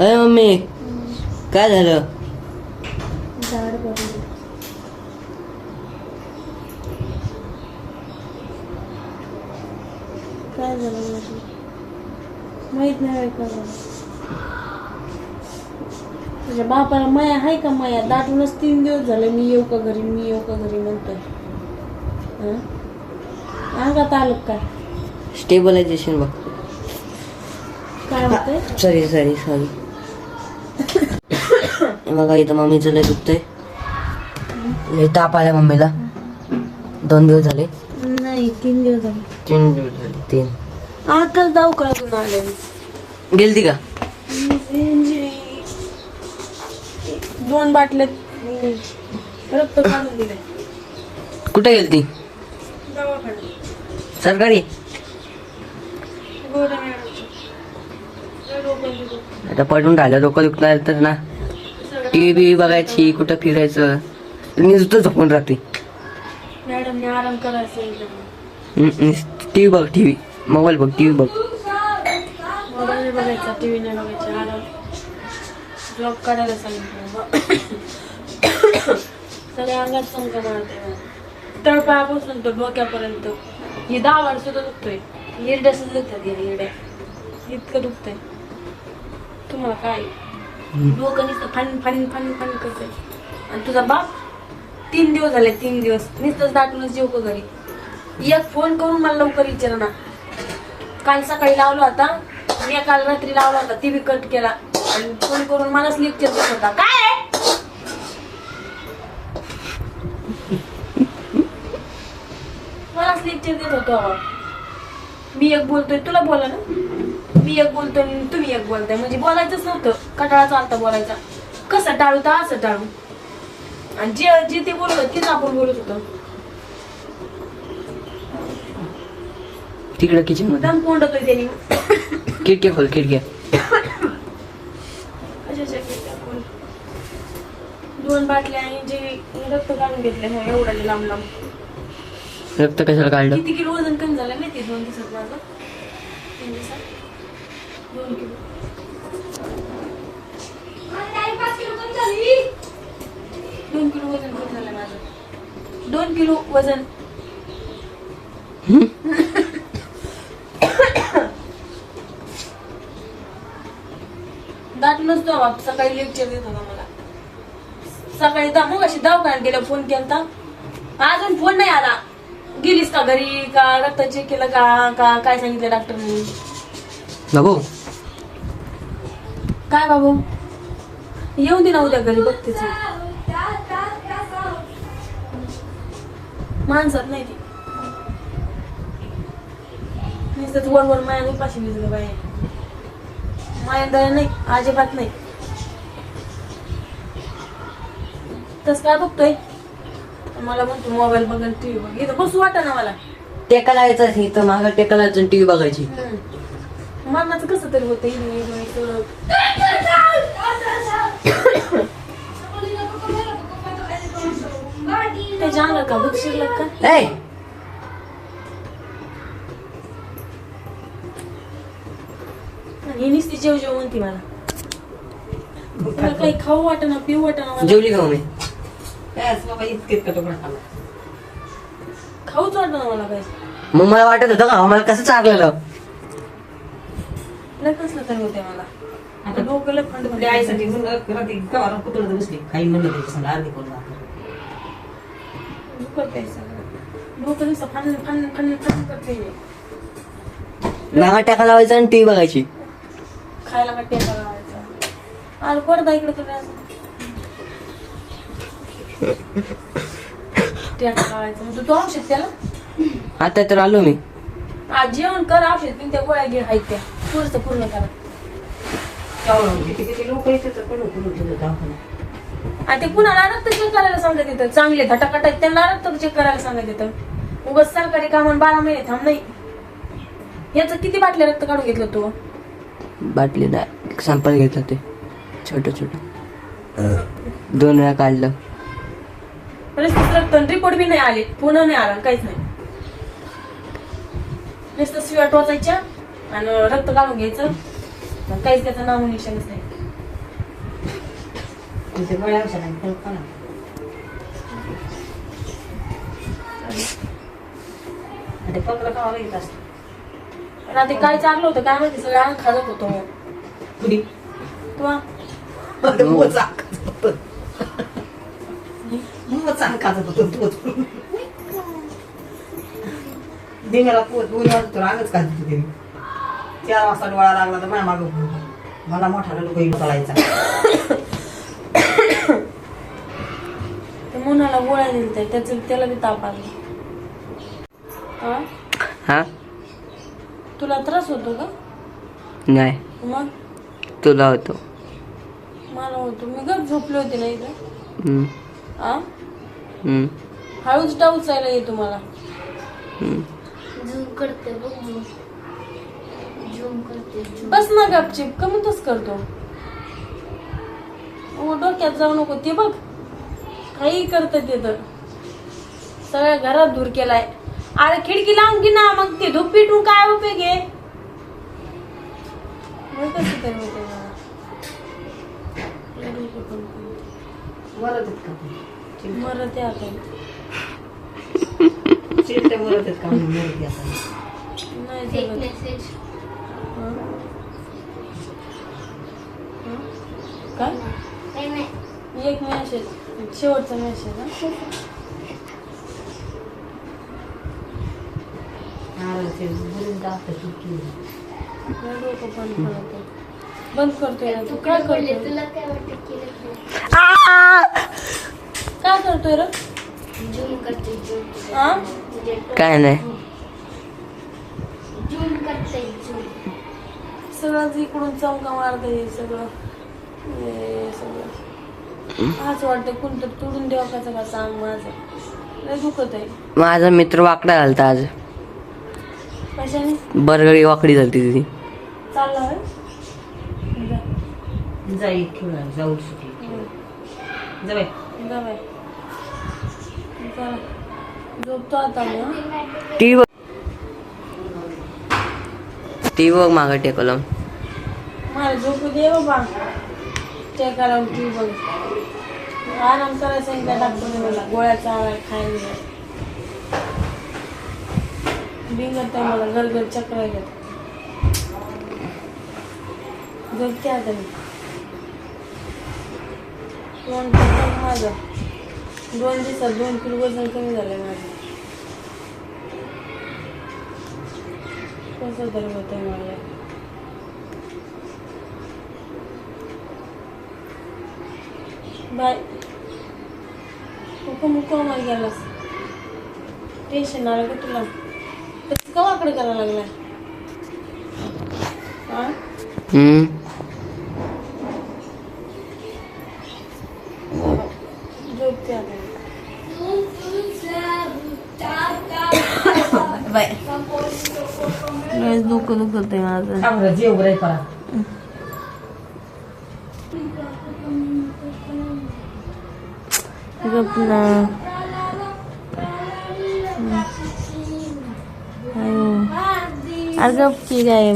अरे मम्मी काय झालं? झाड काय झालं माझी माहीत नाही का तुझ्या बापाला माया आहे का माया? दाटूनच तीन दिवस झाले मी येऊ का घरी मी येऊ का घरी म्हणतोय. हं? अंगात आलं काय? स्टेबलायझेशन बघ. काय होतंय सॉरी सॉरी सॉरी बघा इथं मम्मीचं लय दुखतंय. लय ताप आला मम्मीला. दोन दिवस झाले. नाही तीन दिवस झाले. तीन दिवस झाले. तीन. आताच दवाखान्यातून आले मी. गेलती का? दोन बाटल्यात रक्त काढून दिले. कुठे गेलती? दवाखान्यात. सरकारी? गोड्या मॅडमचं. लय डोकं दुखतं. आता पडून राहिलं डोकं दुखणार तर ना. टी व्ही बघायची कुठं फिरायचं. नुसतं झोपून राहते. मॅडमने आराम सांगितलं टी व्ही बघ टी व्ही. मोबाईल बघ टी व्ही बघ. मोबाईल नाही बघायचा टी व्ही नाही बघायचा आराम. ब्लॉग काढायला सांगितलं. सगळ्या अंगात संक मारते तळपायापासून तर डोक्यापर्यंत. हे दहा सुद्धा दुखतोय. हिरड्या सुद्धा दुखतात या हिरड्या. इतकं दुखतंय. तुम्हाला काय? डोकं नुसतं फान फान फान फान कसं आणि तुझा बाप तीन दिवस झाले तीन दिवस. नुसतंच दाटूनच जेव का घरी. एक फोन करून मला लवकर विचार ना. काल सकाळी लावला होता मी काल रात्री लावला होता ती बी कट केला. आणि फोन करून मलाच लेक्चर देत होता. काय मलाच लेक्चर देत होतो. मी एक बोलतोय तुला बोला ना. मी एक बोलतोय आणि तुम्ही एक बोलताय. म्हणजे बोलायचंच नव्हतं. कटाळा चालता बोलायचा. कसं टाळू तर असं टाळू. आणि जे जे ते बोलत तेच आपण बोलत होतो. तिकडं किचनमध्ये कोंडतोय त्यांनी. खिडक्या खोल खिडक्या. कोण दोन बाटल्या आणि जे रक्त काढून घेतले एवढा लांब लांब. रक्त कशाला काढलं? किती किलो वजन कमी झालं माहिती दोन दिवसात माझं? तीन दिवसात? दोन किलो वजन. कमी झालं माझं दोन किलो वजन दाटूनच तो बाप सकाळी लेक्चर देत होता मला. सकाळी दा मग अशी दवाखान्यात गेल्या फोन केलता. अजून फोन नाही आला. गेलीस का घरी? का रक्त चेक केलं का? का काय सांगितलं डॉक्टरने बाबू काय बाबू? येऊन दे ना उद्या घरी बघतेच. माणसात नाही ती. वर वर माया उपाशी भिजलं बाई. माया दया नाही अजिबात नाही. तस काय बघतोय? मला म्हणतो मोबाईल बघन टीव्ही बघ. इथं बसू वाटा ना मला. टेका लावायचं इथं मागं टेका लावायचं टी व्ही बघायची मरणाचं कसं तरी होतं. त्याच्या अंगात का भूक शिरलं का? आणि ही नुसती जेव जेव म्हणते मला. काही खाऊ वाटना पिऊ वाटना मला. जेवली का मम्मी? खाऊच वाटना मला काही. मग मला वाटत होतं का? मला कसं चाकलेलं लय कसलं तरी होते मला. आता डोकं लय फंड आपल्या आईसाठी कुठं बसली. काही म्हणलं त्याच्या संग अर्धी करून दाखव. दुखत आहे सगळं. डोकं नुसतं फन फन फन फन करते टेका लावायचं आणि टी बघायची. खायला का टेका लावायचा? आलं पडदा इकडे कर असं टेका लावायचा. तू औषध त्याला? आता तर आलो मी. आज जेवण कर औषध पिन त्या गोळ्या घे हायत त्या. पूर्ण पूर्ण करा. किती किती लोक येतात तर कडू कडू ठेवतात दवाखान्यात. आणि ते कुणाला रक्त चेक करायला सांगत येतं? चांगले धटाकट आहेत त्यांना रक्त चेक करायला सांगत येतं. उगाच सरकारी कामान बारा महिने थांब नाही. याचं किती बाटल्या रक्त काढून घेतलं तू? बाटली नाही सॅम्पल घेतलं ते. छोट छोट. दोन वेळा काढलं. रक्त रिपोर्ट बी नाही आले. पुन्हा नाही आला काहीच नाही. नुसतं शिव्या टोचायच्या. आणि रक्त काढून घ्यायचं. काहीच त्याचं नाव निशाणच नाही. ते पंधरा असत रात्री काय चाललं होतं काय माहिती सगळं अंग खाजत होतो. कुणी? तुला? चांग खात होतो. पोत दोन वाजता रांगच खात होती. चार वाजता डोळा लागला तर माझ्या मागं मला मोठा तळायचा ते मुलाला गोळ्या दिलत्या त्याचं त्याला बी ताप आला. हा? हा? तुला त्रास होतो का? नाही. मग? तुला होतो. मला होतो. मी गप झोपले होते ना इथं. हम्म, आ हम्म, हळूच डाऊचायला येतो मला. करते बघ झूम झूम करते झूम बस ना गपचिप तस करतो ओ डोक्यात जाऊ नको ते बघ काही करत ते तर सगळ्या घरात धूर केलाय अरे खिडकी लावून की ना मग ते धूप पिटून काय उपयोग आहे बघ कसं तरी होतंय मला. लय डोकं पण फिरतंय. वरत आहेत का ते? मरत आहे आता चिमटे वरत आहेत का म्हणून येतात. नाही एक जगत. मेसेज हं? हं? काय नाही नाही एक मेसेज शेवटचा मेसेज. बंद करतोय तू काय करतोय तुला काय वाटत केलं काय करतोय रे? काय नाही सगळंच इकडून चमका मारत हे सगळं हे वाटतं कोणतं तोडून द्यावं का का सांग माझं. लय दुखत आहे माझा मित्र वाकडा घालता आज. कशाने? बरगडी वाकडी झालती तिथे चालला होय? जाई खेळा जाऊ सुटी. जाऊ जा बाय चला. झोपतो आता मी? टी बघ. टी बघ मागं टेकलं मला झोपू दे बाबा. ते करा की बघ. आराम करायला सांगितलं डॉक्टरने मला गोळ्या चाळा खायला बिंगत आहे मला घर घर चक्र येतात झोपते आता मी. दोन माझं. दोन दिवसात दोन किलो वजन कमी झालंय माझं. कसं तरी होतंय मला. बाय मुको मुको मार गेलास टेन्शन आलं का तुला तर का वाकडं करायला लागलाय हा हम्म झोपते आता बाय डोकं दुखत आहे माझं थांब जेव रे परा गप ना अरे गप की काय